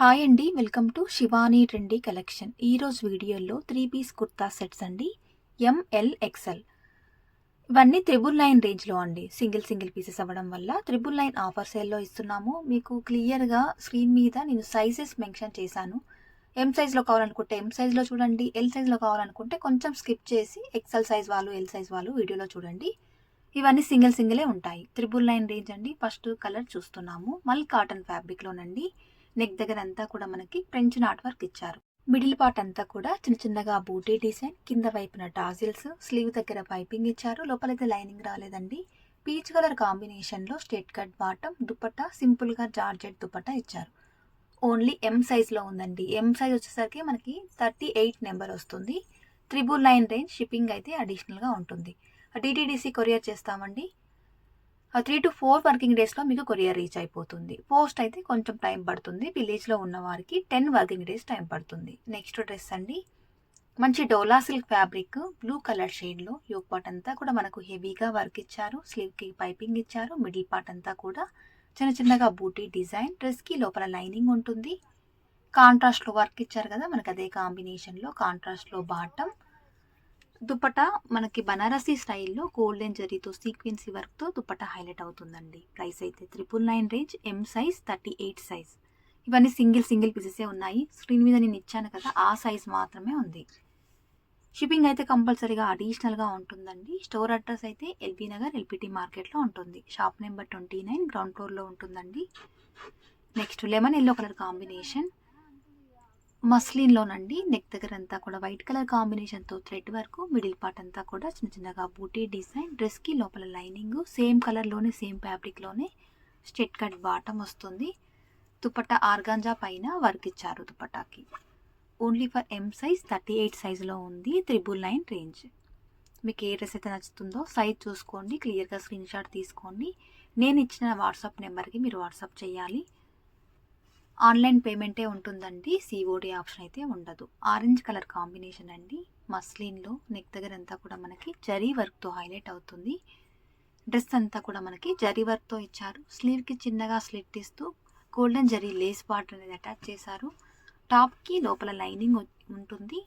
Hi అండి welcome to Shivani trendy collection. ఈరోజు వీడియోలో త్రీ పీస్ కుర్తా సెట్స్ అండి ఎంఎల్ ఎక్సెల్ ఇవన్నీ త్రిబుల్ నైన్ రేంజ్లో అండి. సింగిల్ సింగిల్ పీసెస్ అవ్వడం వల్ల త్రిబుల్ నైన్ ఆఫర్ సేల్లో ఇస్తున్నాము. మీకు క్లియర్గా స్క్రీన్ మీద నేను సైజెస్ మెన్షన్ చేశాను. ఎం సైజ్లో కావాలనుకుంటే ఎం సైజ్లో చూడండి ఎల్ సైజ్లో కావాలనుకుంటే కొంచెం స్కిప్ చేసి ఎక్సెల్ సైజ్ వాళ్ళు ఎల్ సైజ్ వాళ్ళు వీడియోలో చూడండి. ఇవన్నీ సింగిల్ సింగిలే ఉంటాయి. త్రిబుల్ నైన్ రేంజ్ అండి. ఫస్ట్ కలర్ చూస్తున్నాము. మల్ కాటన్ ఫ్యాబ్రిక్లోనండి నెక్ దగ్గర అంతా కూడా మనకి ఫ్రెంచ్ నాట్ వర్క్ ఇచ్చారు. మిడిల్ పార్ట్ అంతా కూడా చిన్న చిన్నగా బూటీ డిజైన్ కింద వైపున టాజిల్స్ స్లీవ్ దగ్గర పైపింగ్ ఇచ్చారు. లోపలైతే లైనింగ్ రాలేదండి. పీచ్ కలర్ కాంబినేషన్లో స్ట్రేట్ కట్ బాటమ్ దుపట్టా సింపుల్గా జార్జెట్ దుపట్టా ఇచ్చారు. ఓన్లీ ఎం సైజ్లో ఉందండి. ఎం సైజ్ వచ్చేసరికి మనకి థర్టీ ఎయిట్ నెంబర్ వస్తుంది. త్రిబుల్ నైన్ రేంజ్ షిప్పింగ్ అయితే అడిషనల్గా ఉంటుంది. డిటీడీసీ కొరియర్ చేస్తామండి. త్రీ టు ఫోర్ వర్కింగ్ డేస్లో మీకు కొరియర్ రీచ్ అయిపోతుంది. పోస్ట్ అయితే కొంచెం టైం పడుతుంది. విలేజ్లో ఉన్న వారికి టెన్ వర్కింగ్ డేస్ టైం పడుతుంది. నెక్స్ట్ డ్రెస్ అండి. మంచి dola silk fabric blue colour షేడ్లో యోగ్ పార్ట్ అంతా కూడా మనకు హెవీగా వర్క్ ఇచ్చారు. స్లీవ్కి పైపింగ్ ఇచ్చారు. మిడిల్ పార్ట్ అంతా కూడా చిన్న చిన్నగా బూటీ డిజైన్ డ్రెస్కి లోపల లైనింగ్ ఉంటుంది. కాంట్రాస్ట్లో వర్క్ ఇచ్చారు కదా మనకు అదే కాంబినేషన్లో కాంట్రాస్ట్లో బాటమ్ దుపట మనకి బనారసీ స్టైల్లో గోల్డెన్ జరీతో సీక్వెన్సీ వర్క్తో దుపట హైలైట్ అవుతుందండి. ప్రైస్ అయితే triple nine range M size thirty eight size ఇవన్నీ సింగిల్ సింగిల్ పీసెసే ఉన్నాయి. స్క్రీన్ మీద నేను ఇచ్చాను కదా ఆ సైజ్ మాత్రమే ఉంది. షిప్పింగ్ అయితే కంపల్సరీగా అడిషనల్గా ఉంటుందండి. స్టోర్ అడ్రస్ అయితే ఎల్బీ నగర్ ఎల్పిటి మార్కెట్లో ఉంటుంది. Shop number twenty nine ground ఫ్లోర్లో ఉంటుందండి. Next lemon yellow colour combination మస్లిన్లోనండి. Neck దగ్గర అంతా కూడా వైట్ కలర్ కాంబినేషన్తో థ్రెడ్ వరకు మిడిల్ పార్ట్ అంతా కూడా చిన్న చిన్నగా బూటీ డిజైన్ డ్రెస్కి లోపల లైనింగ్ సేమ్ కలర్లోనే సేమ్ ఫ్యాబ్రిక్లోనే స్టెట్ కట్ బాటమ్ వస్తుంది. దుపట్టా ఆర్గాంజా పైన వర్క్ ఇచ్చారు దుపట్టాకి. Only for M size thirty eight సైజులో ఉంది త్రిబుల్ నైన్ రేంజ్. మీకు ఏ డ్రెస్ అయితే నచ్చుతుందో సైజ్ చూసుకోండి క్లియర్గా స్క్రీన్ షాట్ తీసుకోండి. నేను ఇచ్చిన వాట్సాప్ నెంబర్కి మీరు వాట్సాప్ చేయాలి. ఆన్లైన్ పేమెంటే ఉంటుందండి. సిఓడి ఆప్షన్ అయితే ఉండదు. ఆరెంజ్ కలర్ కాంబినేషన్ అండి. మస్లిన్లో నెక్ దగ్గర అంతా కూడా మనకి జరీ వర్క్తో హైలైట్ అవుతుంది. డ్రెస్ అంతా కూడా మనకి జరీ వర్క్తో ఇచ్చారు. స్లీవ్కి చిన్నగా స్లిట్ ఇస్తూ గోల్డెన్ జరీ లేస్ పార్ట్ అనేది అటాచ్ చేశారు. టాప్కి లోపల లైనింగ్ ఉంటుంది.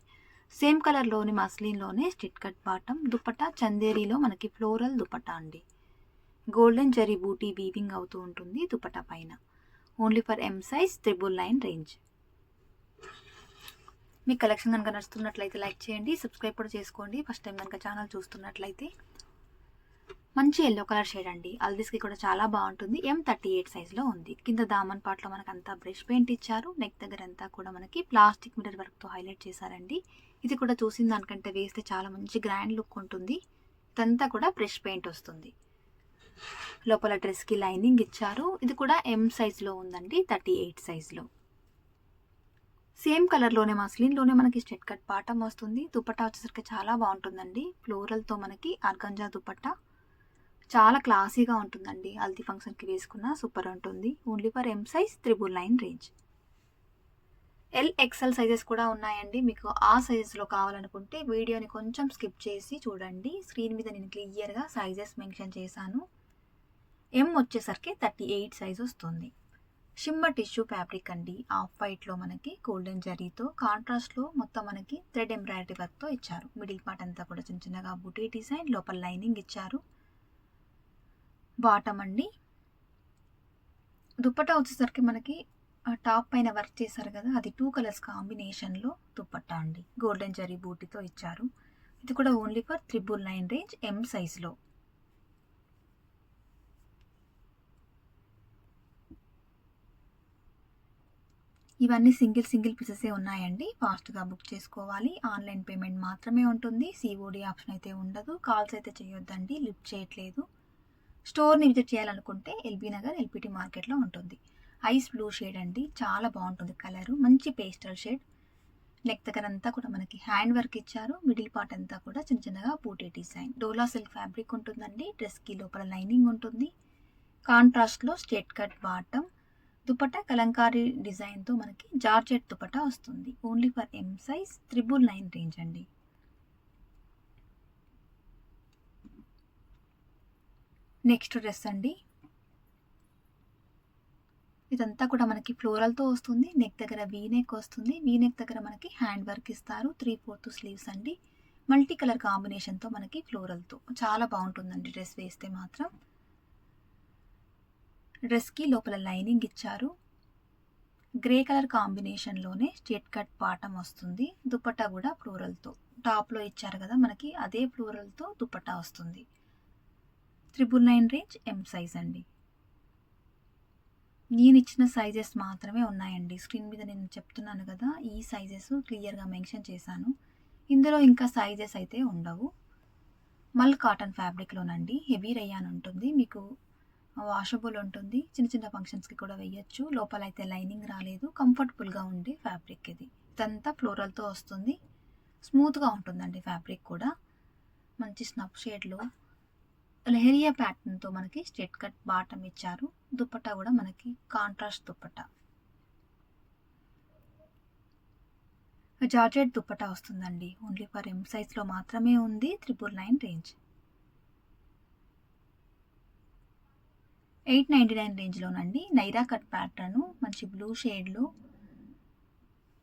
సేమ్ కలర్లోని మస్లిన్లోనే స్టిట్ కట్ బాటమ్ దుపట్టా చందేరీలో మనకి ఫ్లోరల్ దుపట్టా అండి. గోల్డెన్ జరీ బూటీ వీవింగ్ అవుతూ ఉంటుంది దుపట్టా పైన. Only for M size triple nine range. Me collection కనుక నచ్చుతున్నట్లయితే లైక్ చేయండి సబ్స్క్రైబ్ కూడా చేసుకోండి. ఫస్ట్ టైం కనుక ఛానల్ చూస్తున్నట్లయితే మంచి ఎల్లో కలర్ షేడ్ అండి. అల్దిస్కి కూడా చాలా బాగుంటుంది. ఎం థర్టీ ఎయిట్ సైజ్లో ఉంది. కింద దామన్ పాట్లో మనకు అంతా బ్రష్ పెయింట్ ఇచ్చారు. నెక్ దగ్గర అంతా కూడా మనకి ప్లాస్టిక్ మిరర్ వర్క్తో హైలైట్ చేశారండి. ఇది కూడా చూసిన దానికంటే వేస్తే చాలా మంచి గ్రాండ్ లుక్ ఉంటుంది. ఇదంతా కూడా బ్రష్ పెయింట్ వస్తుంది. లోపల డ్రెస్కి లైనింగ్ ఇచ్చారు. ఇది కూడా ఎం సైజ్లో ఉందండి థర్టీ ఎయిట్ సైజ్లో సేమ్ కలర్లోనే మస్లిన్లోనే మనకి స్టెట్ కట్ పాటం వస్తుంది. దుపట్టా వచ్చేసరికి చాలా బాగుంటుందండి. ఫ్లోరల్తో మనకి అర్గంజా దుపట్టా చాలా క్లాసీగా ఉంటుందండి. హల్దీ ఫంక్షన్కి వేసుకున్న సూపర్ ఉంటుంది. Only for M size triple nine range L XL sizes కూడా ఉన్నాయండి. మీకు ఆ సైజెస్లో కావాలనుకుంటే వీడియోని కొంచెం స్కిప్ చేసి చూడండి. స్క్రీన్ మీద నేను క్లియర్గా సైజెస్ మెన్షన్ చేశాను. ఎం వచ్చేసరికి థర్టీ ఎయిట్ సైజ్ వస్తుంది. షిమ్మర్ టిష్యూ ఫ్యాబ్రిక్ అండి. ఆఫ్ వైట్లో మనకి గోల్డెన్ జరీతో కాంట్రాస్ట్లో మొత్తం మనకి థ్రెడ్ ఎంబ్రాయిడరీ వర్క్తో ఇచ్చారు. మిడిల్ పార్ట్ అంతా కూడా చిన్న చిన్నగా బుటీ డిజైన్ లోపల లైనింగ్ ఇచ్చారు. బాటమ్ అండి. దుప్పట్టా వచ్చేసరికి మనకి టాప్ పైన వర్క్ చేశారు కదా అది టూ కలర్స్ కాంబినేషన్లో దుప్పట్టా అండి. గోల్డెన్ జరీ బూటీతో ఇచ్చారు. ఇది కూడా only for triple nine range M సైజ్లో ఇవన్నీ సింగిల్ సింగిల్ పీసెసే ఉన్నాయండి. ఫాస్ట్గా బుక్ చేసుకోవాలి. ఆన్లైన్ పేమెంట్ మాత్రమే ఉంటుంది. సిఓడి ఆప్షన్ అయితే ఉండదు. కాల్స్ అయితే చేయొద్దండి. లిఫ్ట్ చేయట్లేదు. స్టోర్ని విజిట్ చేయాలనుకుంటే ఎల్బీ నగర్ ఎల్పిటి మార్కెట్లో ఉంటుంది. ఐస్ బ్లూ షేడ్ అండి. చాలా బాగుంటుంది కలరు మంచి పేస్టల్ షేడ్ నెక్ దగ్గర అంతా కూడా మనకి హ్యాండ్ వర్క్ ఇచ్చారు. మిడిల్ పార్ట్ అంతా కూడా చిన్న చిన్నగా buti design dola silk fabric ఉంటుందండి. డ్రెస్కి లోపల లైనింగ్ ఉంటుంది. కాంట్రాస్ట్లో straight cut bottom dupatta kalamkari డిజైన్తో మనకి జార్జెట్ దుపట్టా వస్తుంది. Only for M size triple nine range అండి. నెక్స్ట్ డ్రెస్ అండి. ఇదంతా కూడా మనకి ఫ్లోరల్తో వస్తుంది. నెక్ దగ్గర వీ నెక్ వస్తుంది. వీ నెక్ దగ్గర మనకి హ్యాండ్ వర్క్ ఇస్తారు. త్రీ ఫోర్త్ స్లీవ్స్ అండి. మల్టీ కలర్ కాంబినేషన్తో మనకి ఫ్లోరల్తో. చాలా బాగుంటుందండి డ్రెస్ వేస్తే మాత్రం. డ్రెస్కి లోపల లైనింగ్ ఇచ్చారు. గ్రే కలర్ కాంబినేషన్లోనే స్ట్రేట్ కట్ పాటం వస్తుంది. దుపట్టా కూడా ఫ్లోరల్తో టాప్లో ఇచ్చారు కదా మనకి అదే ఫ్లోరల్తో దుపట్టా వస్తుంది. Triple nine range M size అండి. నేను ఇచ్చిన సైజెస్ మాత్రమే ఉన్నాయండి. స్క్రీన్ మీద నేను చెప్తున్నాను కదా ఈ సైజెస్ క్లియర్గా మెన్షన్ చేశాను. ఇందులో ఇంకా సైజెస్ అయితే ఉండవు. మల్ కాటన్ ఫ్యాబ్రిక్లోనండి హెవీ రయ్యాన్ ఉంటుంది. మీకు వాషబుల్ ఉంటుంది. చిన్న చిన్న ఫంక్షన్స్కి కూడా వేయచ్చు. లోపల అయితే లైనింగ్ రాలేదు కంఫర్టబుల్గా ఉండే ఫ్యాబ్రిక్ ఇది. ఇదంతా ఫ్లోరల్తో వస్తుంది. స్మూత్గా ఉంటుందండి ఫ్యాబ్రిక్ కూడా. మంచి స్నప్ షేడ్లో లెహరియా ప్యాటర్న్తో మనకి స్ట్రెట్ కట్ బాటమ్ ఇచ్చారు. దుప్పట్టా కూడా మనకి కాంట్రాస్ట్ దుపట్టా జార్జెట్ దుపట్టా వస్తుందండి. ఓన్లీ ఫర్ ఎం సైజ్లో మాత్రమే ఉంది. Triple nine range eight ninety nine రేంజ్లోనండి. Naira cut pattern మంచి బ్లూ షేడ్లో.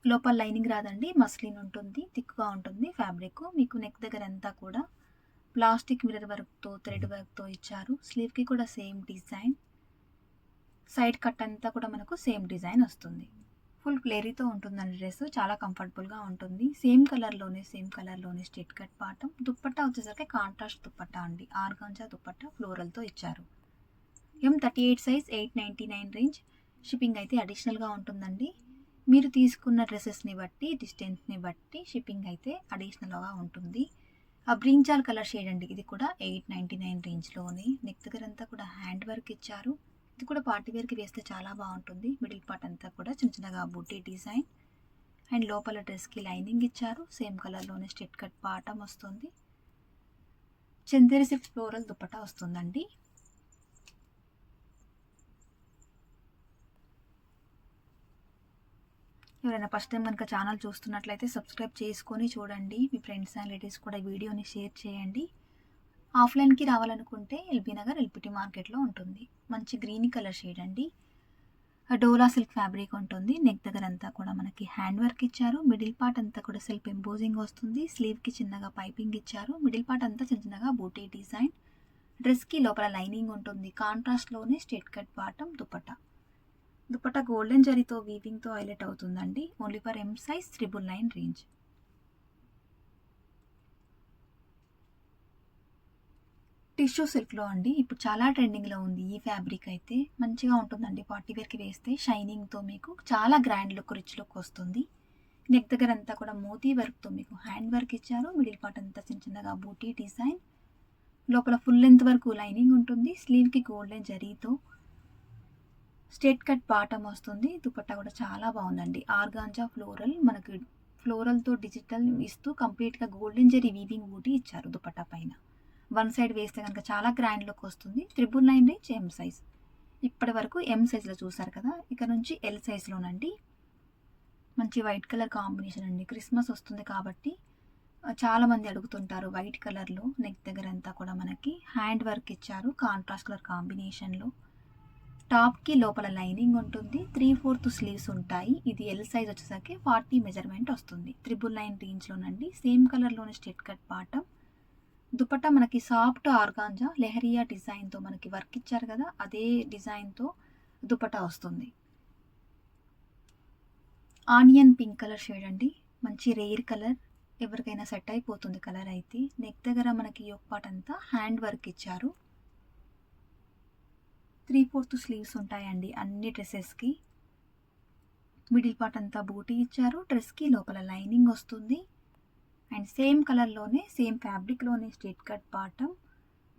లోపల లైనింగ్ రాదండి మస్లిన్ ఉంటుంది థిక్గా ఉంటుంది ఫ్యాబ్రిక్. మీకు నెక్ దగ్గర అంతా కూడా ప్లాస్టిక్ మిర్రర్ వర్క్తో థ్రెడ్ వర్క్తో ఇచ్చారు. స్లీవ్కి కూడా సేమ్ డిజైన్. సైడ్ కట్ అంతా కూడా మనకు సేమ్ డిజైన్ వస్తుంది. ఫుల్ ప్లేరీతో ఉంటుందండి డ్రెస్ చాలా కంఫర్టబుల్గా ఉంటుంది. సేమ్ కలర్లోనే సేమ్ కలర్లోనే స్ట్రెట్ కట్ పాటం. దుప్పట్టా వచ్చేసరికి కాంట్రాస్ట్ దుప్పట్టా అండి. ఆర్గాంజా దుప్పట్టా ఫ్లోరల్తో ఇచ్చారు. M thirty eight size eight ninety nine range shipping అయితే అడిషనల్గా ఉంటుందండి. మీరు తీసుకున్న డ్రెస్సెస్ని బట్టి డిస్టెన్స్ని బట్టి షిప్పింగ్ అయితే అడిషనల్గా ఉంటుంది. ఆ బ్రింజాల్ కలర్ షేడ్ అండి. ఇది కూడా ఎయిట్ నైంటీ నైన్ రేంజ్లోని నెక్ దగ్గర అంతా కూడా హ్యాండ్ వర్క్ ఇచ్చారు. ఇది కూడా పార్టీ వేర్కి వేస్తే చాలా బాగుంటుంది. మిడిల్ పార్ట్ అంతా కూడా చిన్న చిన్నగా బుట్టి డిజైన్. అండ్ లోపల డ్రెస్కి లైనింగ్ ఇచ్చారు. సేమ్ కలర్లోనే స్టెట్ కట్ బాటం వస్తుంది. చందేరి సిల్క్ ఫ్లోరల్ దుప్పటా వస్తుందండి. ఎవరైనా ఫస్ట్ టైం కనుక ఛానల్ చూస్తున్నట్లయితే సబ్స్క్రైబ్ చేసుకొని చూడండి. మీ ఫ్రెండ్స్ అండ్ రిలేటివ్స్ కూడా వీడియోని షేర్ చేయండి. ఆఫ్లైన్కి రావాలనుకుంటే ఎల్బీ నగర్ ఎల్పిటి మార్కెట్లో ఉంటుంది. మంచి గ్రీన్ కలర్ షేడ్ అండి. డోలా సిల్క్ ఫ్యాబ్రిక్ ఉంటుంది. నెక్ దగ్గర అంతా కూడా మనకి హ్యాండ్ వర్క్ ఇచ్చారు. మిడిల్ పార్ట్ అంతా కూడా సెల్ఫ్ ఎంబోజింగ్ వస్తుంది. స్లీవ్కి చిన్నగా పైపింగ్ ఇచ్చారు. మిడిల్ పార్ట్ అంతా చిన్న చిన్నగా బూటీ డిజైన్. డ్రెస్కి లోపల లైనింగ్ ఉంటుంది. కాంట్రాస్ట్లోనే straight cut bottom dupatta. Dupatta golden జరీతో వీవింగ్తో హైలైట్ అవుతుందండి. Only for M size triple nine range. Tissue సిల్క్లో అండి. ఇప్పుడు చాలా ట్రెండింగ్లో ఉంది ఈ ఫ్యాబ్రిక్ అయితే. మంచిగా ఉంటుందండి. పార్టీ వేర్కి వేస్తే షైనింగ్తో మీకు చాలా గ్రాండ్ లుక్ రిచ్ లుక్ వస్తుంది. నెక్ దగ్గర అంతా కూడా మోతీ వర్క్తో మీకు హ్యాండ్ వర్క్ ఇచ్చారు. మిడిల్ పార్ట్ అంతా చిన్న చిన్నగా బూటీ డిజైన్. లోపల ఫుల్ లెంత్ వరకు లైనింగ్ ఉంటుంది. స్లీవ్కి గోల్డెన్ జరీతో స్ట్రేట్ కట్ బాటమ్ వస్తుంది. దుపట్టా కూడా చాలా బాగుందండి. ఆర్గాంజా ఫ్లోరల్ మనకి ఫ్లోరల్తో డిజిటల్ ఇస్తూ కంప్లీట్గా గోల్డెన్ జరీ వీవింగ్ బూటీ ఇచ్చారు దుపట్టా పైన. వన్ సైడ్ వేస్తే కనుక చాలా గ్రాండ్ లుక్ వస్తుంది. Triple nine range M size ఇప్పటి వరకు ఎం సైజ్లో చూసారు కదా? ఇక నుంచి ఎల్ సైజ్లోనండి మంచి వైట్ కలర్ కాంబినేషన్ అండి. క్రిస్మస్ వస్తుంది కాబట్టి చాలామంది అడుగుతుంటారు వైట్ కలర్లో నెక్ దగ్గర అంతా కూడా మనకి. హ్యాండ్ వర్క్ ఇచ్చారు. కాంట్రాస్ట్ కలర్ కాంబినేషన్లో టాప్కి లోపల లైనింగ్ ఉంటుంది. త్రీ ఫోర్త్ స్లీవ్స్ ఉంటాయి. ఇది ఎల్ సైజ్ వచ్చేసరికి ఫార్టీ మెజర్మెంట్ వస్తుంది. త్రిబుల్ నైన్ రేంజ్లోనండి. సేమ్ కలర్లోని స్టెట్ కట్ బాటమ్ దుపట్టా మనకి సాఫ్ట్ ఆర్గాంజా లెహరియా డిజైన్తో మనకి వర్క్ ఇచ్చారు కదా అదే డిజైన్తో దుపట్టా వస్తుంది. ఆనియన్ పింక్ కలర్ షేడ్ అండి. మంచి రేర్ కలర్. ఎవరికైనా సెట్ అయిపోతుంది కలర్ అయితే. నెక్ దగ్గర మనకి యొక్క పాట అంతా హ్యాండ్ వర్క్ ఇచ్చారు. త్రీ ఫోర్త్ స్లీవ్స్ ఉంటాయండి అన్ని డ్రెస్సెస్కి. మిడిల్ పార్ట్ అంతా బూటీ ఇచ్చారు. డ్రెస్కి లోపల లైనింగ్ వస్తుంది. అండ్ సేమ్ కలర్లోనే సేమ్ ఫ్యాబ్రిక్లోనే స్ట్రేట్ కట్ బాటమ్.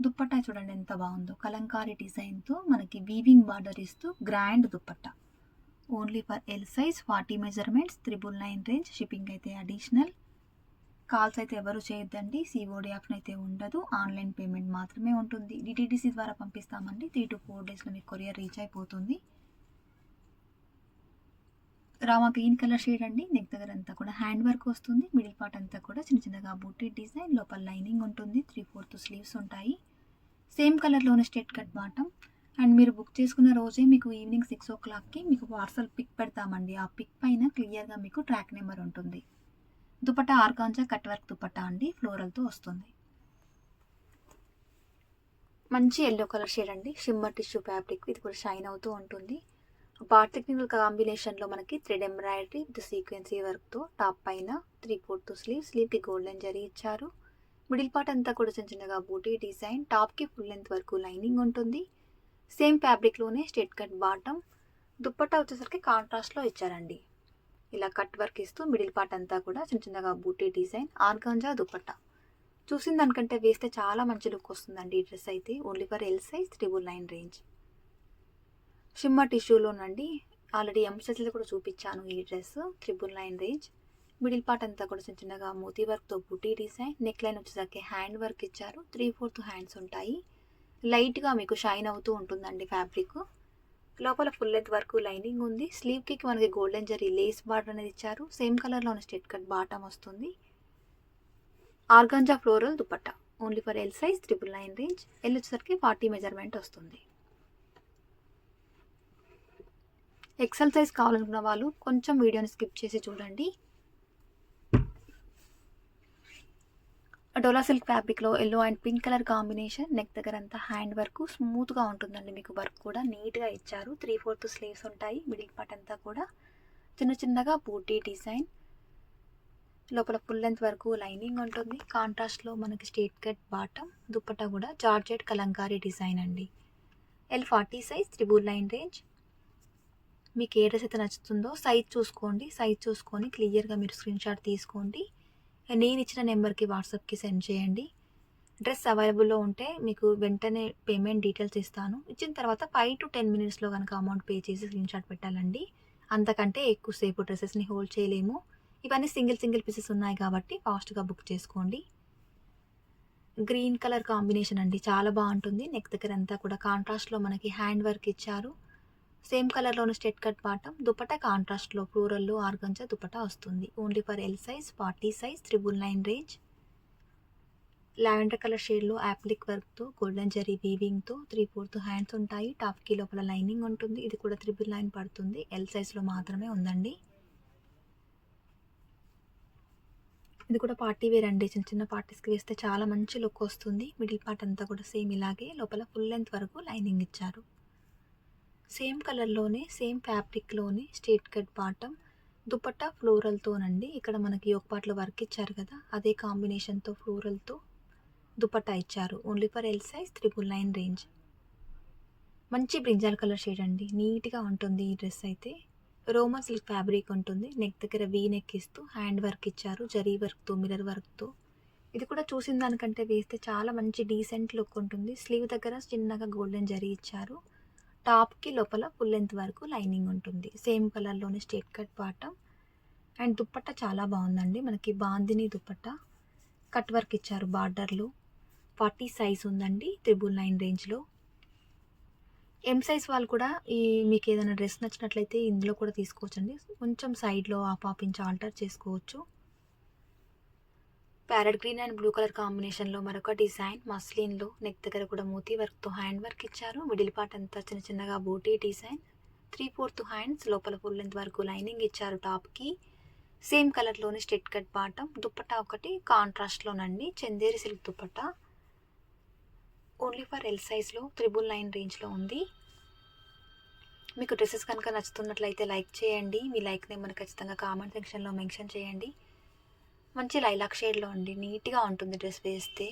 దుప్పట్టా చూడండి ఎంత బాగుందో. కలంకారీ డిజైన్తో మనకి వీవింగ్ బార్డర్ ఇస్తూ grand dupatta. Only for L size forty measurements triple nine range shipping అయితే అడిషనల్. కాల్స్ అయితే ఎవరు చేయొద్దండి సిఓడి ఆప్షన్ అయితే ఉండదు ఆన్లైన్ పేమెంట్ మాత్రమే ఉంటుంది. డిటీడీసీ ద్వారా పంపిస్తామండి. త్రీ టు ఫోర్ డేస్లో మీకు కొరియర్ రీచ్ అయిపోతుంది. రామా గ్రీన్ కలర్ షేడ్ అండి. నెక్ దగ్గర అంతా కూడా హ్యాండ్ వర్క్ వస్తుంది. మిడిల్ పార్ట్ అంతా కూడా చిన్న చిన్నగా బూటీ డిజైన్. లోపల లైనింగ్ ఉంటుంది. త్రీ ఫోర్త్ స్లీవ్స్ ఉంటాయి. సేమ్ కలర్లోనే స్టేట్ కట్ బాటమ్ అండ్ మీరు బుక్ చేసుకున్న రోజే మీకు ఈవినింగ్ సిక్స్ ఓ క్లాక్కి మీకు పార్సల్ పిక్ పెడతామండి. ఆ పిక్ పైన క్లియర్గా మీకు ట్రాక్ నెంబర్ ఉంటుంది. Dupatta organza cut work dupatta అండి ఫ్లోరల్తో వస్తుంది. మంచి ఎల్లో కలర్ షేడ్ అండి. షిమ్మర్ టిష్యూ ఫ్యాబ్రిక్ ఇది కూడా షైన్ అవుతూ ఉంటుంది. బార్టెక్నికల్ కాంబినేషన్లో మనకి థ్రెడ్ ఎంబ్రాయిడరీ విత్ సీక్వెన్సీ వర్క్తో టాప్ పైన త్రీ ఫోర్త్ స్లీవ్ స్లీవ్కి గోల్డెన్ జరీ ఇచ్చారు. మిడిల్ పార్ట్ అంతా కూడా చిన్న చిన్నగా బూటీ డిజైన్ టాప్కి ఫుల్ లెంత్ వరకు లైనింగ్ ఉంటుంది. సేమ్ ఫ్యాబ్రిక్లోనే స్టేట్ కట్ బాటమ్ దుప్పట్టా వచ్చేసరికి కాంట్రాస్ట్లో ఇచ్చారండి. ఇలా కట్ వర్క్ ఇస్తూ మిడిల్ పార్ట్ అంతా కూడా చిన్న చిన్నగా బూటీ డిజైన్ ఆర్గాంజా దుప్పట్టా చూసిన దానికంటే వేస్తే చాలా మంచి లుక్ వస్తుందండి ఈ డ్రెస్ అయితే. Only for L size triple nine range shimmer టిష్యూలోనండి already ఎంసెస్లో కూడా చూపించాను ఈ dress triple nine range middle part అంతా కూడా చిన్న చిన్నగా మోతీ వర్క్తో బుటీ డిజైన్. నెక్ లైన్ వచ్చేసరికి హ్యాండ్ వర్క్ ఇచ్చారు. త్రీ ఫోర్త్ హ్యాండ్స్ ఉంటాయి. లైట్గా మీకు షైన్ అవుతూ ఉంటుందండి ఫ్యాబ్రిక్ లోపల ఫుల్ లెత్ వరకు లైనింగ్ ఉంది. స్లీవ్కి మనకి గోల్డెన్ జరీ లేస్ బార్డర్ అనేది ఇచ్చారు. సేమ్ కలర్లోనే స్టెట్ కట్ బాటమ్ వస్తుంది. Organza floral dupatta. Only for L size triple nine range. L వచ్చేసరికి ఫార్టీ మెజర్మెంట్ వస్తుంది. ఎక్సెల్ సైజ్ కావాలనుకున్న వాళ్ళు కొంచెం వీడియోని స్కిప్ చేసి చూడండి. డోలా సిల్క్ ఫ్యాబ్రిక్లో yellow and pink colour combination neck దగ్గర అంతా హ్యాండ్ వర్క్ స్మూత్గా ఉంటుందండి మీకు వర్క్ కూడా నీట్గా ఇచ్చారు. త్రీ ఫోర్త్ స్లీవ్స్ ఉంటాయి మిడిల్ పార్ట్ అంతా కూడా. చిన్న చిన్నగా బూటీ డిజైన్. లోపల ఫుల్ లెంత్ వరకు లైనింగ్ ఉంటుంది. కాంట్రాస్ట్లో మనకి స్టేట్ కట్ బాటమ్ దుప్పటా కూడా జార్జెట్ కలంకారీ డిజైన్ అండి. L forty size triple nine range. మీకు ఏ డ్రెస్ అయితే నచ్చుతుందో సైజ్ చూసుకోండి. సైజ్ చూసుకొని క్లియర్గా మీరు స్క్రీన్ షాట్ తీసుకోండి. నేను ఇచ్చిన నెంబర్కి వాట్సాప్కి సెండ్ చేయండి. డ్రెస్ అవైలబుల్లో ఉంటే మీకు వెంటనే పేమెంట్ డీటెయిల్స్ ఇస్తాను. ఇచ్చిన తర్వాత ఫైవ్ టు టెన్ మినిట్స్లో కనుక అమౌంట్ పే చేసి స్క్రీన్ షాట్ పెట్టాలండి. అంతకంటే ఎక్కువసేపు డ్రెస్సెస్ని హోల్డ్ చేయలేము. ఇవన్నీ సింగిల్ సింగిల్ పీసెస్ ఉన్నాయి కాబట్టి ఫాస్ట్గా బుక్ చేసుకోండి. గ్రీన్ కలర్ కాంబినేషన్ అండి. చాలా బాగుంటుంది. నెక్ దగ్గర అంతా కూడా కాంట్రాస్ట్లో మనకి హ్యాండ్ వర్క్ ఇచ్చారు. సేమ్ కలర్లోని స్టెట్ కట్ బాటం దుపట కాంట్రాస్ట్లో ఫ్లోరల్లో ఆర్గంజా దుపట వస్తుంది. Only for L size forty size triple nine range lavender colour షేడ్లో యాప్లిక్ వర్క్తో గోల్డెన్ జరీ వీవింగ్తో త్రీ ఫోర్త్ హ్యాండ్స్ ఉంటాయి. టాప్కి లోపల లైనింగ్ ఉంటుంది. ఇది కూడా త్రిబుల్ నైన్ పడుతుంది. ఎల్ సైజ్లో మాత్రమే ఉందండి. ఇది కూడా పార్టీ వేర్ అండి. చిన్న చిన్న పార్టీస్కి వేస్తే చాలా మంచి లుక్ వస్తుంది. మిడిల్ పార్ట్ అంతా కూడా సేమ్ ఇలాగే. లోపల ఫుల్ లెంత్ వరకు లైనింగ్ ఇచ్చారు. సేమ్ కలర్లోనే సేమ్ ఫ్యాబ్రిక్లోనే స్ట్రేట్ కట్ బాటమ్ దుపట్టా ఫ్లోరల్తోనండి ఇక్కడ మనకి ఒక పాటలో వర్క్ ఇచ్చారు కదా అదే కాంబినేషన్తో ఫ్లోరల్తో దుపట్టా ఇచ్చారు. Only for L size triple nine range మంచి బ్రింజాల్ కలర్ షేడ్ అండి. నీట్గా ఉంటుంది ఈ డ్రెస్ అయితే. రోమా సిల్క్ ఫ్యాబ్రిక్ ఉంటుంది. నెక్ దగ్గర వీ నెక్ ఇస్తూ హ్యాండ్ వర్క్ ఇచ్చారు. జరీ వర్క్తో మిరర్ వర్క్తో ఇది కూడా చూసిన దానికంటే వేస్తే చాలా మంచి డీసెంట్ లుక్ ఉంటుంది. స్లీవ్ దగ్గర చిన్నగా గోల్డెన్ జరీ ఇచ్చారు. టాప్కి లోపల ఫుల్ లెంత్ వరకు లైనింగ్ ఉంటుంది. సేమ్ కలర్లోనే straight cut bottom and dupatta చాలా బాగుందండి. మనకి బాందిని దుప్పట్ట కట్ వర్క్ ఇచ్చారు బార్డర్లు. ఫార్టీ సైజ్ ఉందండి త్రిబుల్ నైన్ రేంజ్లో. ఎం సైజ్ వాళ్ళు కూడా ఈ మీకు ఏదైనా డ్రెస్ నచ్చినట్లయితే ఇందులో కూడా తీసుకోవచ్చండి. కొంచెం సైడ్లో ఆఫ్ ఆఫ్ ఇంచ్ ఆల్టర్ చేసుకోవచ్చు. Parrot green and blue colour కాంబినేషన్లో మరొక డిజైన్ మస్లిన్లో నెక్ దగ్గర కూడా మూతి వర్క్తో హ్యాండ్ వర్క్ ఇచ్చారు. మిడిల్ పార్ట్ అంతా చిన్న చిన్నగా buti design. Three fourth hands లోపల ఫుల్ లెంత్ వరకు లైనింగ్ ఇచ్చారు టాప్కి సేమ్ కలర్లోని స్టెట్ కట్ బాటం దుప్పటా ఒకటి కాంట్రాస్ట్లోనండి Chanderi silk dupatta. Only for L సైజ్లో త్రిబుల్ నైన్ రేంజ్లో ఉంది. మీకు డ్రెస్సెస్ కనుక నచ్చుతున్నట్లయితే లైక్ చేయండి. మీ లైక్ నెంబర్ ఖచ్చితంగా కామెంట్ సెక్షన్లో మెన్షన్ చేయండి. మంచి లైలాక్ షేడ్లో అండి నీట్గా ఉంటుంది డ్రెస్ వేస్తే.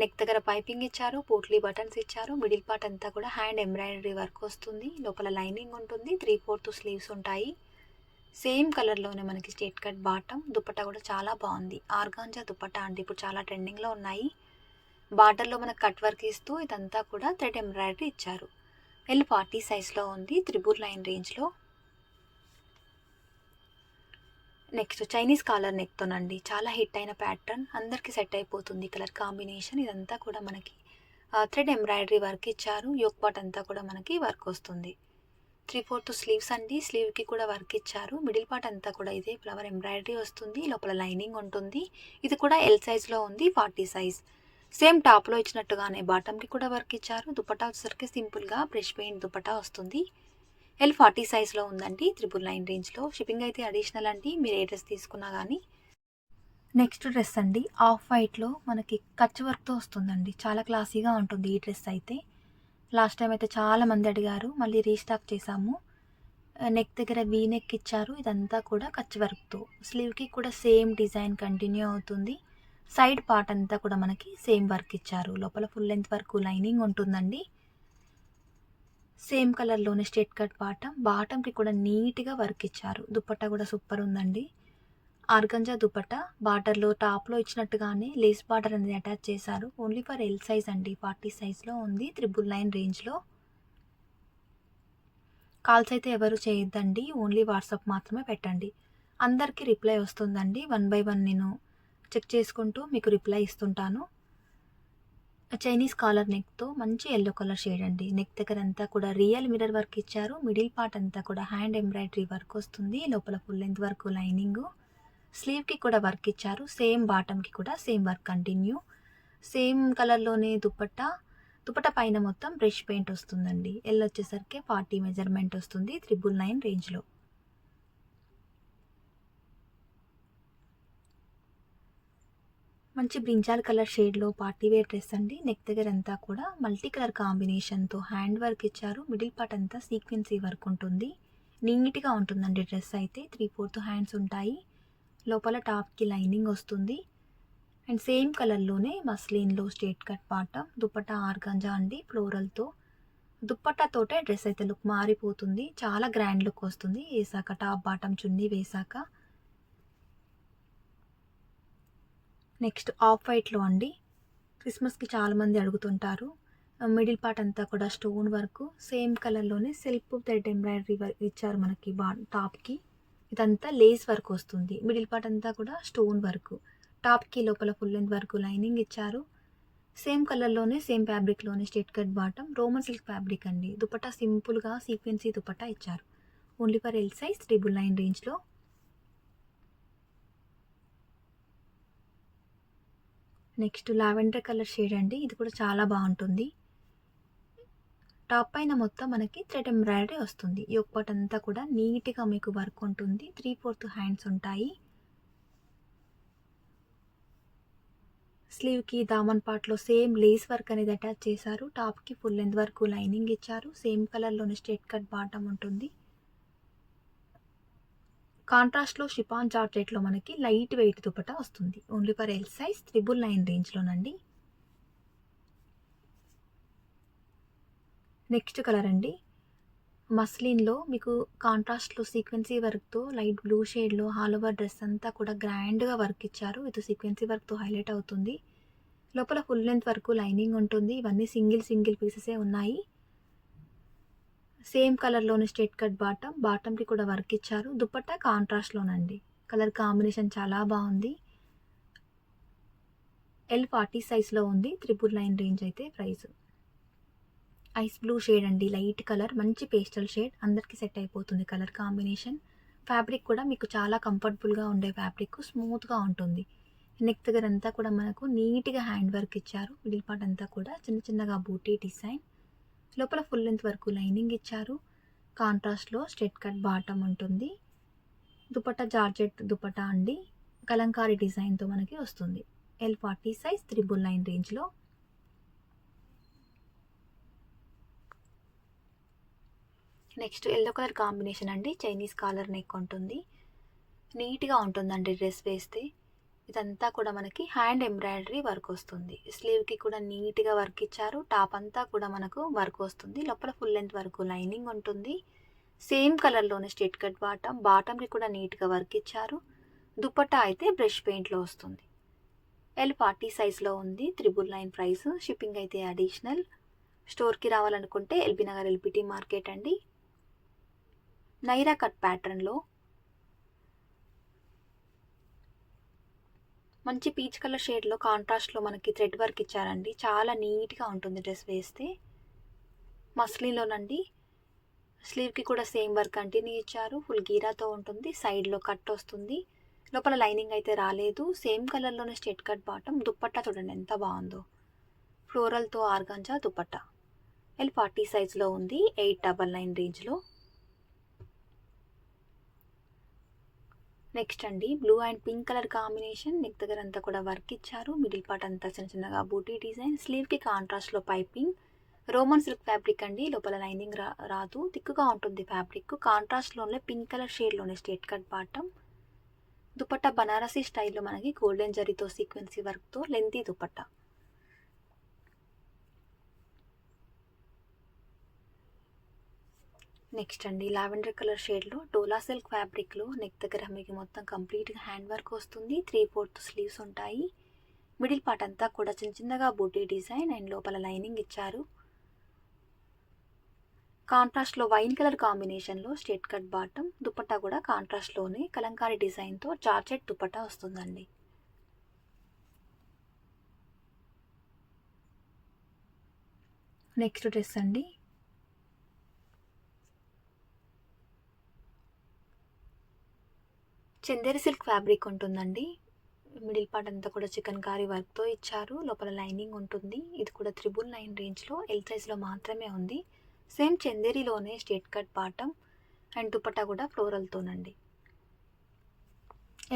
నెక్ దగ్గర పైపింగ్ ఇచ్చారు పోట్లీ బటన్స్ ఇచ్చారు మిడిల్ పార్ట్ అంతా కూడా హ్యాండ్ ఎంబ్రాయిడరీ వర్క్ వస్తుంది. లోపల లైనింగ్ ఉంటుంది త్రీ ఫోర్త్ స్లీవ్స్ ఉంటాయి. సేమ్ కలర్లోనే మనకి స్ట్రేట్ కట్ బాటమ్ దుపట్టా కూడా చాలా బాగుంది. ఆర్గాంజా దుపట్టా అంటే ఇప్పుడు చాలా ట్రెండింగ్లో ఉన్నాయి. బార్డర్లో మనకు కట్ వర్క్ ఇస్తూ ఇదంతా కూడా థ్రెడ్ ఎంబ్రాయిడరీ ఇచ్చారు. ఎల్ ఫార్టీ సైజ్లో ఉంది త్రిబుల్ లైన్ రేంజ్లో. నెక్స్ట్ చైనీస్ కాలర్ నెక్తోనండి చాలా హిట్ అయిన ప్యాటర్న్. అందరికీ సెట్ అయిపోతుంది కలర్ కాంబినేషన్. ఇదంతా కూడా మనకి థ్రెడ్ ఎంబ్రాయిడరీ వర్క్ ఇచ్చారు. యోక్ పాట్ అంతా కూడా మనకి వర్క్ వస్తుంది. త్రీ ఫోర్త్ స్లీవ్స్ అండి. స్లీవ్కి కూడా వర్క్ ఇచ్చారు. మిడిల్ పార్ట్ అంతా కూడా ఇదే ఫ్లవర్ ఎంబ్రాయిడరీ వస్తుంది. లోపల లైనింగ్ ఉంటుంది. ఇది కూడా ఎల్ సైజ్లో ఉంది ఫార్టీ సైజ్ సేమ్ టాప్లో ఇచ్చినట్టుగానే బాటమ్కి కూడా వర్క్ ఇచ్చారు. దుపట్టా వచ్చేసరికి సింపుల్గా బ్రష్ పెయింట్ దుపట్టా వస్తుంది. ఎల్ ఫార్టీ సైజ్లో ఉందండి త్రిబుల్ నైన్ రేంజ్లో. షిప్పింగ్ అయితే అడిషనల్ అండి మీరు ఏ డ్రెస్ తీసుకున్నా కానీ నెక్స్ట్ డ్రెస్ అండి ఆఫ్ వైట్లో మనకి కచ్ వర్క్తో వస్తుందండి. చాలా క్లాసీగా ఉంటుంది ఈ డ్రెస్ అయితే. లాస్ట్ టైం అయితే చాలా మంది అడిగారు మళ్ళీ రీస్టాక్ చేశాము. Uh, నెక్ దగ్గర వీ నెక్ ఇచ్చారు ఇదంతా కూడా కచ్ వర్క్తో. స్లీవ్కి కూడా సేమ్ డిజైన్ కంటిన్యూ అవుతుంది. సైడ్ పార్ట్ అంతా కూడా మనకి సేమ్ వర్క్ ఇచ్చారు. లోపల ఫుల్ లెంత్ వరకు లైనింగ్ ఉంటుందండి. సేమ్ కలర్లోనే స్ట్రేట్ కట్ బాటం. బాటంకి కూడా నీట్గా వర్క్ ఇచ్చారు. దుపట్టా కూడా సూపర్ ఉందండి. ఆర్గంజా దుపట్టా. బార్డర్లో టాప్లో ఇచ్చినట్టుగానే లేస్ బార్డర్ అనేది అటాచ్ చేశారు. ఓన్లీ ఫర్ ఎల్ సైజ్ అండి. ఫార్టీ సైజ్లో ఉంది. త్రిబుల్ నైన్ రేంజ్లో కాల్స్ అయితే ఎవరు చేయొద్దండి. ఓన్లీ వాట్సాప్ మాత్రమే పెట్టండి. అందరికీ రిప్లై వస్తుందండి. వన్ బై వన్ నేను చెక్ చేసుకుంటూ మీకు రిప్లై ఇస్తుంటాను. చైనీస్ కాలర్ నెక్తో మంచి ఎల్లో కలర్ షేడ్ అండి. నెక్ దగ్గర అంతా కూడా రియల్ మిర్రర్ వర్క్ ఇచ్చారు. మిడిల్ పార్ట్ అంతా కూడా హ్యాండ్ ఎంబ్రాయిడరీ వర్క్ వస్తుంది. లోపల ఫుల్ లెంత్ వరకు లైనింగ్ స్లీవ్కి కూడా వర్క్ ఇచ్చారు. సేమ్ బాటమ్కి కూడా సేమ్ వర్క్ కంటిన్యూ సేమ్ కలర్లోనే దుప్పట్ట. దుప్పట పైన మొత్తం బ్రష్ పెయింట్ వస్తుందండి. ఎల్ వచ్చేసరికి ఫార్టీ మెజర్మెంట్ వస్తుంది. త్రిబుల్ నైన్ రేంజ్లో మంచి బ్రింజాల్ కలర్ షేడ్లో పార్టీ వేర్ డ్రెస్ అండి. నెక్ దగ్గర అంతా కూడా మల్టీ కలర్ కాంబినేషన్తో హ్యాండ్ వర్క్ ఇచ్చారు. మిడిల్ పార్ట్ అంతా సీక్వెన్సీ వర్క్ ఉంటుంది. నీట్గా ఉంటుందండి డ్రెస్ అయితే. త్రీ ఫోర్త్ హ్యాండ్స్ ఉంటాయి. లోపల టాప్కి లైనింగ్ వస్తుంది. అండ్ సేమ్ కలర్లోనే మస్లిన్లో straight cut bottom dupatta organza అండి ఫ్లోరల్తో దుప్పటాతోటే డ్రెస్ అయితే లుక్ మారిపోతుంది. చాలా గ్రాండ్ లుక్ వస్తుంది. వేసాక టాప్ బాటమ్ చున్నీ వేసాక. నెక్స్ట్ ఆఫ్ వైట్లో అండి. క్రిస్మస్కి చాలామంది అడుగుతుంటారు. మిడిల్ పార్ట్ అంతా కూడా స్టోన్ వర్క్ సేమ్ కలర్లోనే సెల్ఫ్ థ్రెడ్ ఎంబ్రాయిడరీ వర్క్ ఇచ్చారు మనకి బా టాప్కి. ఇదంతా లేస్ వర్క్ వస్తుంది. మిడిల్ పార్ట్ అంతా కూడా స్టోన్ వర్క్. టాప్కి లోపల ఫుల్ లెంత్ వరకు లైనింగ్ ఇచ్చారు. సేమ్ కలర్లోనే same ఫ్యాబ్రిక్లోనే straight cut bottom Roman silk fabric అండి. దుపట్టా సింపుల్గా సీక్వెన్సీ దుపట్టా ఇచ్చారు. Only for L size triple nine రేంజ్లో నెక్స్ట్ లావెండర్ కలర్ షేడ్ అండి. ఇది కూడా చాలా బాగుంటుంది. టాప్ పైన మొత్తం మనకి థ్రెడ్ ఎంబ్రాయిడరీ వస్తుంది. ఈ పార్ట్ అంతా కూడా నీట్గా మీకు వర్క్ ఉంటుంది. త్రీ ఫోర్త్ హ్యాండ్స్ ఉంటాయి. స్లీవ్కి దామన్ పార్ట్లో సేమ్ లేస్ వర్క్ అనేది అటాచ్ చేశారు. టాప్కి ఫుల్ లెంత్ వరకు లైనింగ్ ఇచ్చారు. సేమ్ కలర్లోనే స్ట్రేట్ కట్ బాటమ్ ఉంటుంది. కాంట్రాస్ట్లో షిపాన్ జార్జెట్లో మనకి లైట్ వెయిట్ దుపట వస్తుంది. Only for L size triple nine రేంజ్లోనండి next colour అండి. మస్లిన్లో మీకు కాంట్రాస్ట్లో సీక్వెన్సీ వర్క్తో లైట్ బ్లూ షేడ్లో హాలోవర్ ఓవర్ డ్రెస్ అంతా కూడా గ్రాండ్గా వర్క్ ఇచ్చారు. ఇది సీక్వెన్సీ వర్క్తో హైలైట్ అవుతుంది. లోపల ఫుల్ లెంత్ వరకు లైనింగ్ ఉంటుంది. ఇవన్నీ సింగిల్ సింగిల్ పీసెసే ఉన్నాయి. సేమ్ కలర్లోని స్ట్రేట్ కట్ బాటమ్ బాటమ్కి కూడా వర్క్ ఇచ్చారు. దుపట్టా కాంట్రాస్ట్లోనండి. కలర్ కాంబినేషన్ చాలా బాగుంది. ఎల్ ఫార్టీ సైజ్లో ఉంది. త్రిపుల్ నైన్ రేంజ్ అయితే ప్రైస్. ఐస్ బ్లూ షేడ్ అండి. లైట్ కలర్ మంచి పేస్టల్ షేడ్. అందరికీ సెట్ అయిపోతుంది కలర్ కాంబినేషన్. ఫ్యాబ్రిక్ కూడా మీకు చాలా కంఫర్టబుల్గా ఉండే ఫ్యాబ్రిక్. స్మూత్గా ఉంటుంది. నెక్ దగ్గర అంతా కూడా మనకు నీట్గా హ్యాండ్ వర్క్ ఇచ్చారు. మిడిల్ పార్ట్ అంతా కూడా చిన్న చిన్నగా బూటీ డిజైన్. లోపల ఫుల్ లెంత్ వరకు లైనింగ్ ఇచ్చారు. కాంట్రాస్ట్లో స్ట్రెట్ కట్ బాటమ్ ఉంటుంది. దుపట్టా జార్జెట్ దుపట్టా అండి. కలంకారీ డిజైన్తో మనకి వస్తుంది. L forty size triple nine రేంజ్లో నెక్స్ట్ ఎల్లో కలర్ కాంబినేషన్ అండి. చైనీస్ కాలర్ నెక్ ఉంటుంది. నీట్గా ఉంటుందండి డ్రెస్ వేస్తే. ఇదంతా కూడా మనకి హ్యాండ్ ఎంబ్రాయిడరీ వర్క్ వస్తుంది. స్లీవ్కి కూడా నీట్గా వర్క్ ఇచ్చారు. టాప్ అంతా కూడా మనకు వర్క్ వస్తుంది. లోపల ఫుల్ లెంత్ వరకు లైనింగ్ ఉంటుంది. సేమ్ కలర్లోనే స్ట్రేట్ కట్ బాటమ్. బాటమ్కి కూడా నీట్గా వర్క్ ఇచ్చారు. దుపట్టా అయితే బ్రష్ పెయింట్లో వస్తుంది. ఎల్ ఫార్టీ సైజ్లో ఉంది. Triple nine price. షిప్పింగ్ అయితే అడిషనల్. స్టోర్కి రావాలనుకుంటే ఎల్బీ నగర్ ఎల్పిటి మార్కెట్ అండి. నైరా కట్ ప్యాటర్న్లో మంచి పీచ్ కలర్ షేడ్లో కాంట్రాస్ట్లో మనకి థ్రెడ్ వర్క్ ఇచ్చారండి. చాలా నీట్గా ఉంటుంది డ్రెస్ వేస్తే. మస్లీలోనండి స్లీవ్కి కూడా సేమ్ వర్క్ కంటిన్యూ ఇచ్చారు. ఫుల్ గీరాతో ఉంటుంది. సైడ్లో కట్ వస్తుంది. లోపల లైనింగ్ అయితే రాలేదు. సేమ్ కలర్లోనే స్ట్రేట్ కట్ బాటం దుప్పట్టా చూడండి ఎంత బాగుందో. ఫ్లోరల్తో ఆర్గాంజా దుప్పట్టా. ఎల్ ఫార్టీ సైజ్లో ఉంది. ఎయిట్ డబల్ నైన్ రేంజ్లో. నెక్స్ట్ అండి blue and pink colour combination. Neck దగ్గర అంతా కూడా వర్క్ ఇచ్చారు. మిడిల్ పార్ట్ అంతా చిన్న చిన్నగా బూటీ డిజైన్. స్లీవ్కి కాంట్రాస్ట్లో పైపింగ్. రోమన్ సిల్క్ ఫ్యాబ్రిక్ అండి లోపల లైనింగ్ రా రాదు. థిక్గా ఉంటుంది ఫ్యాబ్రిక్. కాంట్రాస్ట్లోనే pink colour షేడ్లోనే straight cut bottom. Dupatta Banarasi స్టైల్లో మనకి గోల్డెన్ జరీతో సీక్వెన్సీ వర్క్తో లెంతీ దుపట్టా. నెక్స్ట్ అండి లావెండర్ కలర్ షేడ్లో డోలా సిల్క్ ఫ్యాబ్రిక్లో నెక్ దగ్గర మీకు మొత్తం కంప్లీట్గా హ్యాండ్ వర్క్ వస్తుంది. త్రీ ఫోర్త్ స్లీవ్స్ ఉంటాయి. మిడిల్ పార్ట్ అంతా కూడా చిన్న చిన్నగా బూటీ డిజైన్ అండ్ లోపల లైనింగ్ ఇచ్చారు. కాంట్రాస్ట్లో వైన్ కలర్ కాంబినేషన్లో స్ట్రేట్ కట్ బాటమ్ దుపట్టా కూడా కాంట్రాస్ట్లోనే కలంకారీ డిజైన్తో చార్జెట్ దుపట్టా వస్తుందండి. నెక్స్ట్ డ్రెస్ అండి చందేరి సిల్క్ ఫ్యాబ్రిక్ ఉంటుందండి. మిడిల్ పార్ట్ అంతా కూడా చికెన్ కారీ వర్క్తో ఇచ్చారు. లోపల లైనింగ్ ఉంటుంది. ఇది కూడా త్రిబుల్ నైన్ రేంజ్లో ఎల్ సైజ్లో మాత్రమే ఉంది. Same చందేరిలోనే straight cut bottom and dupatta కూడా ఫ్లోరల్తోనండి.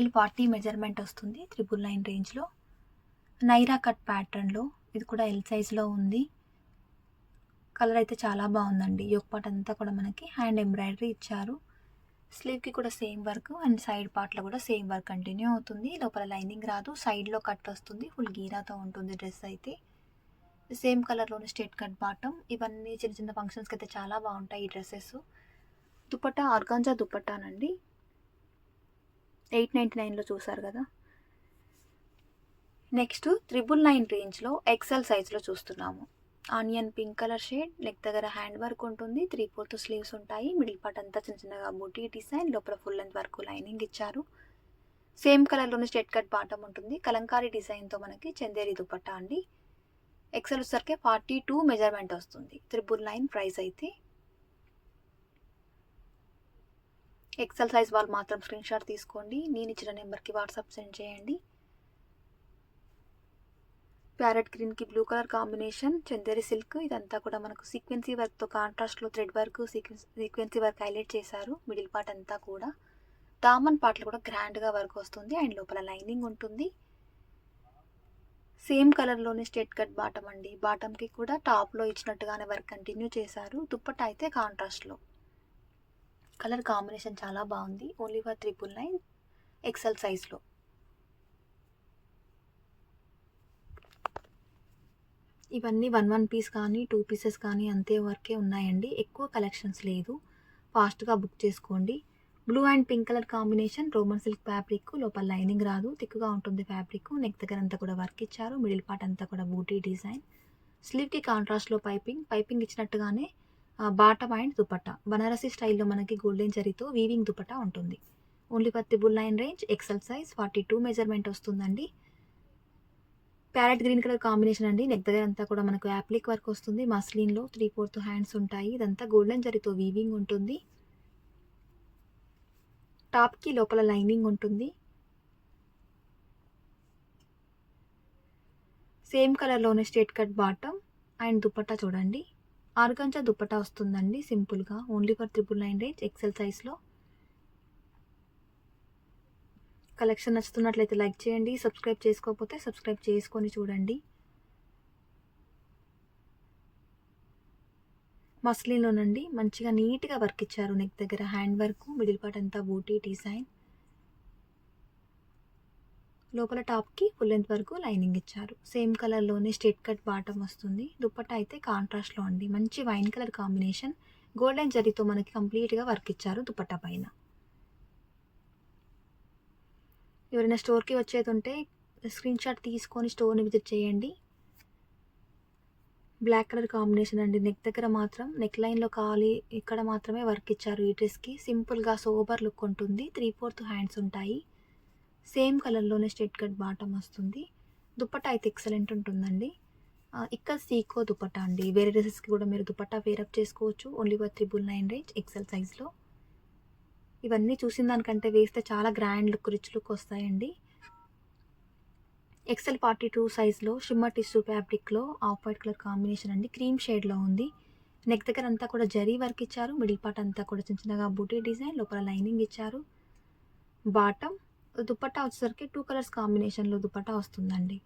ఎల్ ఫార్టీ మెజర్మెంట్ వస్తుంది త్రిబుల్ నైన్ రేంజ్లో. నైరా కట్ ప్యాటర్న్లో ఇది కూడా ఎల్ సైజ్లో ఉంది. కలర్ అయితే చాలా బాగుందండి. యొక్క పాట అంతా కూడా మనకి హ్యాండ్ ఎంబ్రాయిడరీ ఇచ్చారు. స్లీవ్కి కూడా సేమ్ వర్క్ అండ్ సైడ్ పార్ట్లో కూడా సేమ్ వర్క్ కంటిన్యూ అవుతుంది. లోపల లైనింగ్ రాదు. సైడ్లో కట్ వస్తుంది. ఫుల్ గీరాతో ఉంటుంది డ్రెస్ అయితే. సేమ్ కలర్లోని స్ట్రేట్ కట్ బాటమ్ ఇవన్నీ చిన్న చిన్న ఫంక్షన్స్కి అయితే చాలా బాగుంటాయి ఈ డ్రెస్సెస్. దుపట్టా ఆర్గాంజా దుపట్టానండి. ఎయిట్ నైంటీ నైన్లో చూసారు కదా? నెక్స్ట్ త్రిబుల్ నైన్ రేంజ్లో ఎక్సెల్ సైజ్లో చూస్తున్నాము. Onion pink colour shade neck దగ్గర హ్యాండ్ వర్క్ ఉంటుంది. త్రీ ఫోర్త్ స్లీవ్స్ ఉంటాయి. మిడిల్ పార్ట్ అంతా చిన్న చిన్నగా బూటీ డిజైన్ లోపల ఫుల్ లెంత్ వరకు లైనింగ్ ఇచ్చారు. సేమ్ కలర్లోనే స్ట్రేట్ కట్ బాటమ్ ఉంటుంది. కలంకారీ డిజైన్తో మనకి చందేరి దుపట్టా అండి. ఎక్సెల్ వచ్చేసరికి ఫార్టీ టూ మెజర్మెంట్ వస్తుంది. త్రిబుల్ నైన్ ప్రైస్ అయితే. ఎక్సెల్ సైజ్ వాళ్ళు మాత్రం స్క్రీన్ షాట్ తీసుకోండి. నేను ఇచ్చిన నెంబర్కి వాట్సాప్ సెండ్ చేయండి. ప్యారెట్ గ్రీన్కి blue colour combination Chanderi silk ఇదంతా కూడా మనకు సీక్వెన్సీ వర్క్తో కాంట్రాస్ట్లో thread work sequence work highlight చేశారు. మిడిల్ పార్ట్ అంతా కూడా. దామన్ పార్ట్లో కూడా గ్రాండ్గా వర్క్ వస్తుంది. అండ్ లోపల లైనింగ్ ఉంటుంది. సేమ్ కలర్లోనే స్ట్రేట్ కట్ బాటమ్ అండి. బాటమ్కి కూడా టాప్లో ఇచ్చినట్టుగానే వర్క్ కంటిన్యూ చేశారు. దుప్పట్ట అయితే కాంట్రాస్ట్లో కలర్ కాంబినేషన్ చాలా బాగుంది. Only for triple nine XL సైజ్లో ఇవన్నీ వన్ వన్ పీస్ కానీ టూ పీసెస్ కానీ అంతే వరకే ఉన్నాయండి. ఎక్కువ కలెక్షన్స్ లేదు. ఫాస్ట్గా బుక్ చేసుకోండి. Blue and pink colour combination Roman silk fabric లోపల లైనింగ్ రాదు. తిక్కుగా ఉంటుంది ఫ్యాబ్రిక్. నెక్ దగ్గర అంతా కూడా వర్క్ ఇచ్చారు. మిడిల్ పార్ట్ అంతా కూడా బూటీ డిజైన్. స్లీవ్కి కాంట్రాస్ట్లో పైపింగ్. పైపింగ్ ఇచ్చినట్టుగానే బాటమ్ అండ్ దుపట్టా. బనారసి స్టైల్లో మనకి గోల్డెన్ జరీతో వీవింగ్ దుపట్టా ఉంటుంది. Only triple nine range XL size forty two measurement వస్తుందండి. ప్యారెట్ గ్రీన్ కలర్ కాంబినేషన్ అండి. నెక్ దగ్గర అంతా కూడా మనకు యాప్లిక్ వర్క్ వస్తుంది. మస్లిన్లో త్రీ ఫోర్త్ హ్యాండ్స్ ఉంటాయి. ఇదంతా గోల్డెన్ జరీతో వీవింగ్ ఉంటుంది. టాప్కి లోపల లైనింగ్ ఉంటుంది. సేమ్ కలర్లోనే straight cut bottom and dupatta చూడండి. ఆర్గంజా దుపట్టా వస్తుందండి సింపుల్గా. Only for triple nine range XL సైజ్లో. కలెక్షన్ నచ్చుతున్నట్లయితే లైక్ చేయండి సబ్స్క్రైబ్ చేసుకోకపోతే సబ్స్క్రైబ్ చేసుకొని చూడండి. మస్లిన్లోనండి మంచిగా నీట్గా వర్క్ ఇచ్చారు నెక్ దగ్గర హ్యాండ్ వర్క్ మిడిల్ పార్ట్ అంతా బూటీ డిజైన్. లోపల టాప్కి ఫుల్ లెంత్ వరకు లైనింగ్ ఇచ్చారు. సేమ్ కలర్లోనే స్ట్రేట్ కట్ బాటమ్ వస్తుంది. దుప్పట్ట అయితే కాంట్రాస్ట్లో అండి. మంచి వైన్ కలర్ కాంబినేషన్. గోల్డెన్ జరీతో మనకి కంప్లీట్గా వర్క్ ఇచ్చారు దుప్పట్ట పైన. ఎవరైనా స్టోర్కి వచ్చేది ఉంటే స్క్రీన్ షాట్ తీసుకొని స్టోర్ని విజిట్ చేయండి. బ్లాక్ కలర్ కాంబినేషన్ అండి. నెక్ దగ్గర మాత్రం నెక్ లైన్లో కావాలి ఇక్కడ మాత్రమే వర్క్ ఇచ్చారు ఈ డ్రెస్కి. సింపుల్గా సోబర్ లుక్ ఉంటుంది. త్రీ ఫోర్త్ హ్యాండ్స్ ఉంటాయి. సేమ్ కలర్లోనే స్ట్రెట్ కట్ బాటమ్ వస్తుంది. దుప్పట్టా అయితే ఎక్సలెంట్ ఉంటుందండి. ఇక్కడ సీకో దుప్పట్టా అండి. వేరే డ్రెస్సెస్కి కూడా మీరు దుప్పట్టా వేరప్ చేసుకోవచ్చు. Only for triple nine range XL సైజ్లో. ఇవన్నీ చూసిన దానికంటే వేస్తే చాలా గ్రాండ్ లుక్ రిచ్ లుక్ వస్తాయండి. ఎక్సెల్ ఫార్టీ టూ సైజ్లో షిమ్మర్ టిష్యూ ఫ్యాబ్రిక్లో ఆఫ్ వైట్ కలర్ కాంబినేషన్ అండి. క్రీమ్ షేడ్లో ఉంది. నెక్ దగ్గర అంతా కూడా జరీ వర్క్ ఇచ్చారు. మిడిల్ పార్ట్ అంతా కూడా చిన్న చిన్నగా బూటీ డిజైన్ లోపల లైనింగ్ ఇచ్చారు. బాటమ్ దుపట్టా వచ్చేసరికి టూ కలర్స్ కాంబినేషన్లో దుపట్టా వస్తుందండి.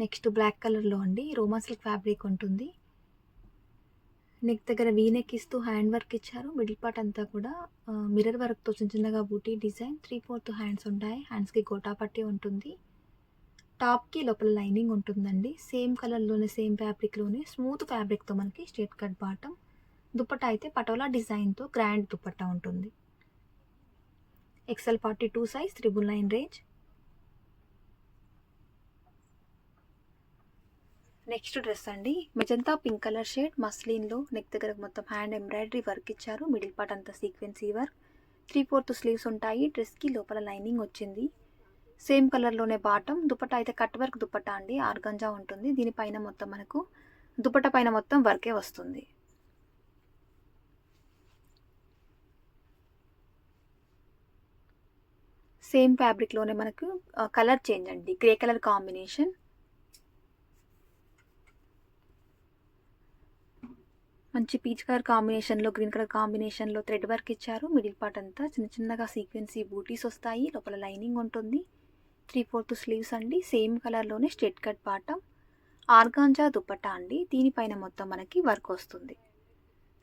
నెక్స్ట్ బ్లాక్ కలర్లో అండి. రోమా సిల్క్ ఫ్యాబ్రిక్ ఉంటుంది. నెక్ దగ్గర వీనెక్ ఇస్తూ హ్యాండ్ వర్క్ ఇచ్చారు. మిడిల్ పార్ట్ అంతా కూడా మిర్రర్ వర్క్తో చిన్న చిన్నగా buti design. Three fourth hands ఉంటాయి. హ్యాండ్స్కి గోటా పట్టి ఉంటుంది. టాప్కి లోపల లైనింగ్ ఉంటుందండి. సేమ్ కలర్లోనే సేమ్ ఫ్యాబ్రిక్లోనే స్మూత్ ఫ్యాబ్రిక్తో మనకి స్ట్రేట్ కట్ బాటమ్. దుప్పట్టా అయితే పటోలా డిజైన్తో గ్రాండ్ దుప్పట్టా ఉంటుంది. XL forty two size triple nine range. Next dress అండి. మెజంతా పింక్ కలర్ షేడ్ మస్లిన్లో నెక్ దగ్గర మొత్తం హ్యాండ్ ఎంబ్రాయిడరీ వర్క్ ఇచ్చారు. మిడిల్ పార్ట్ అంతా sequence work. Three fourth sleeves ఉంటాయి. డ్రెస్కి లోపల లైనింగ్ వచ్చింది. సేమ్ కలర్లోనే బాటమ్. దుపట్టా అయితే కట్ వర్క్ దుపట్టా అండి. ఆర్గంజా ఉంటుంది. దీనిపైన మొత్తం మనకు దుపట్ట పైన మొత్తం వర్కే వస్తుంది. సేమ్ ఫ్యాబ్రిక్లోనే మనకు కలర్ చేంజ్ అండి. Grey colour combination. మంచి పీచ్ కలర్ కాంబినేషన్లో గ్రీన్ కలర్ కాంబినేషన్లో థ్రెడ్ వర్క్ ఇచ్చారు. మిడిల్ పార్ట్ అంతా చిన్న చిన్నగా సీక్వెన్సీ బూటీస్ వస్తాయి. లోపల లైనింగ్ ఉంటుంది. త్రీ ఫోర్త్ స్లీవ్స్ అండి. సేమ్ కలర్లోనే straight cut bottom. Organza dupatta అండి. దీనిపైన మొత్తం మనకి వర్క్ వస్తుంది.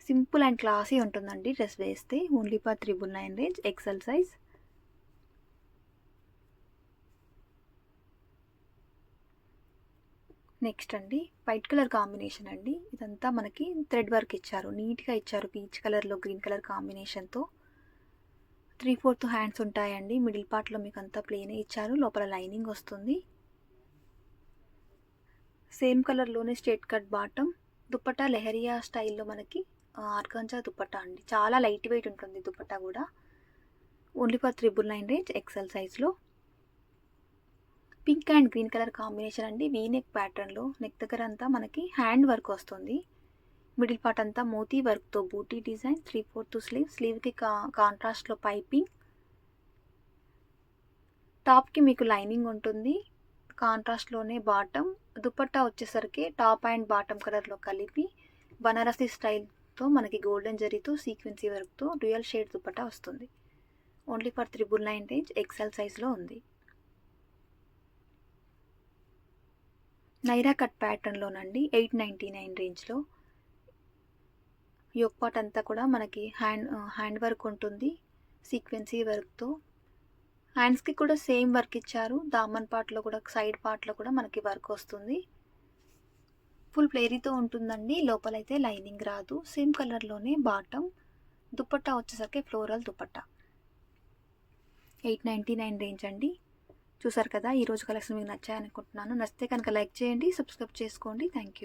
సింపుల్ అండ్ క్లాసీ ఉంటుందండి డ్రెస్ వేస్తే. Only for triple nine range XL size. Next అండి వైట్ కలర్ కాంబినేషన్ అండి. ఇదంతా మనకి థ్రెడ్ వర్క్ ఇచ్చారు. నీట్గా ఇచ్చారు పీచ్ కలర్లో గ్రీన్ కలర్ కాంబినేషన్తో త్రీ ఫోర్త్ హ్యాండ్స్ ఉంటాయండి. మిడిల్ పార్ట్లో మీకు అంతా ప్లేనే ఇచ్చారు. లోపల లైనింగ్ వస్తుంది. సేమ్ కలర్లోనే straight cut bottom dupatta leheriya స్టైల్లో మనకి ఆర్గంజా దుప్పట్టా అండి. చాలా లైట్ వెయిట్ ఉంటుంది దుప్పట్టా కూడా. Only for triple nine range XL సైజ్లో pink and green colour combination అండి. వీ నెక్ ప్యాటర్న్లో నెక్ దగ్గర అంతా మనకి హ్యాండ్ వర్క్ వస్తుంది. మిడిల్ పార్ట్ అంతా మోతీ వర్క్తో బూటీ డిజైన్ త్రీ ఫోర్త్ స్లీవ్ స్లీవ్కి కా కాంట్రాస్ట్లో పైపింగ్. టాప్కి మీకు లైనింగ్ ఉంటుంది. కాంట్రాస్ట్లోనే బాటమ్. దుపట్టా వచ్చేసరికి టాప్ అండ్ బాటమ్ కలర్లో కలిపి బనారసీ స్టైల్తో మనకి గోల్డెన్ జరీతో సీక్వెన్సీ వర్క్తో డ్యూయల్ షేడ్ దుపట్టా వస్తుంది. Only for triple nine range XL సైజ్లో ఉంది. నైరా కట్ ప్యాటర్న్లోనండి ఎయిట్ నైంటీ నైన్ రేంజ్లో. యోక్ పాట్ అంతా కూడా మనకి హ్యాండ్ హ్యాండ్ వర్క్ ఉంటుంది సీక్వెన్సీ వర్క్తో. హ్యాండ్స్కి కూడా సేమ్ వర్క్ ఇచ్చారు దామన్ పార్ట్లో కూడా సైడ్ పార్ట్లో కూడా మనకి వర్క్ వస్తుంది. ఫుల్ ప్లేరీతో ఉంటుందండి లోపలైతే లైనింగ్ రాదు సేమ్ కలర్లోనే బాటమ్ దుపట్టా వచ్చేసరికి floral dupatta. Eight ninety nine range అండి. చూసారు కదా? ఈరోజు కలెక్షన్ మీకు నచ్చాయనుకుంటున్నాను. నచ్చితే కనుక లైక్ చేయండి సబ్స్క్రైబ్ చేసుకోండి. Thank you